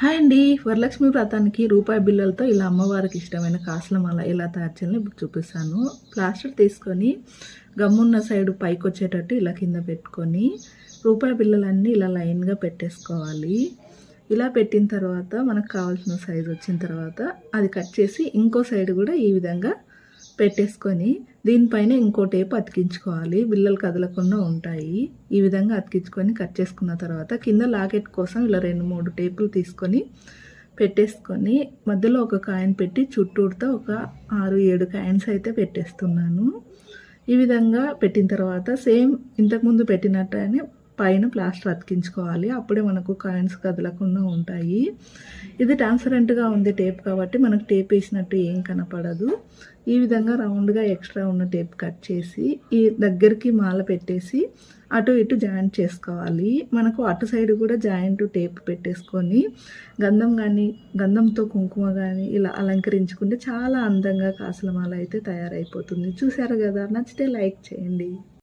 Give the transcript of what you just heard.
Hi అండి. వరలక్ష్మి వ్రతానికి రూపాయి బిల్లలతో ఇలా అమ్మవారికి ఇష్టమైన కాసుల మాల ఎలా తయారు చేయాలని ఇప్పుడు చూపిస్తాను. ప్లాస్టర్ తీసుకొని గమ్మున్న సైడ్ పైకి వచ్చేటట్టు ఇలా కింద పెట్టుకొని రూపాయి బిల్లలన్నీ ఇలా లైన్గా పెట్టేసుకోవాలి. ఇలా పెట్టిన తర్వాత మనకు కావాల్సిన సైజు వచ్చిన తర్వాత అది కట్ చేసి ఇంకో సైడ్ కూడా ఈ విధంగా పెట్టేసుకొని దీనిపైన ఇంకో టేప్ అతికించుకోవాలి. బిల్లలు కదలకుండా ఉంటాయి. ఈ విధంగా అతికించుకొని కట్ చేసుకున్న తర్వాత కింద లాకెట్ కోసం ఇలా రెండు మూడు టేపులు తీసుకొని పెట్టేసుకొని మధ్యలో ఒక కాయిన్ పెట్టి చుట్టూరుతో ఒక ఆరు ఏడు కాయిన్స్ అయితే పెట్టేస్తున్నాను. ఈ విధంగా పెట్టిన తర్వాత సేమ్ ఇంతకుముందు పెట్టినట్టుగానే పైన ప్లాస్టర్ అతికించుకోవాలి. అప్పుడే మనకు కాయిన్స్ కదలకుండా ఉంటాయి. ఇది ట్రాన్స్పరెంట్గా ఉంది టేప్ కాబట్టి మనకు టేప్ వేసినట్టు ఏం కనపడదు. ఈ విధంగా రౌండ్గా ఎక్స్ట్రా ఉన్న టేప్ కట్ చేసి ఈ దగ్గరికి మాల పెట్టేసి అటు ఇటు జాయింట్ చేసుకోవాలి. మనకు అటు సైడ్ కూడా జాయింట్ టేప్ పెట్టేసుకొని గంధం కానీ గంధంతో కుంకుమ కానీ ఇలా అలంకరించుకుంటే చాలా అందంగా కాసుల మాల అయితే తయారైపోతుంది. చూసారు కదా? నచ్చితే లైక్ చేయండి.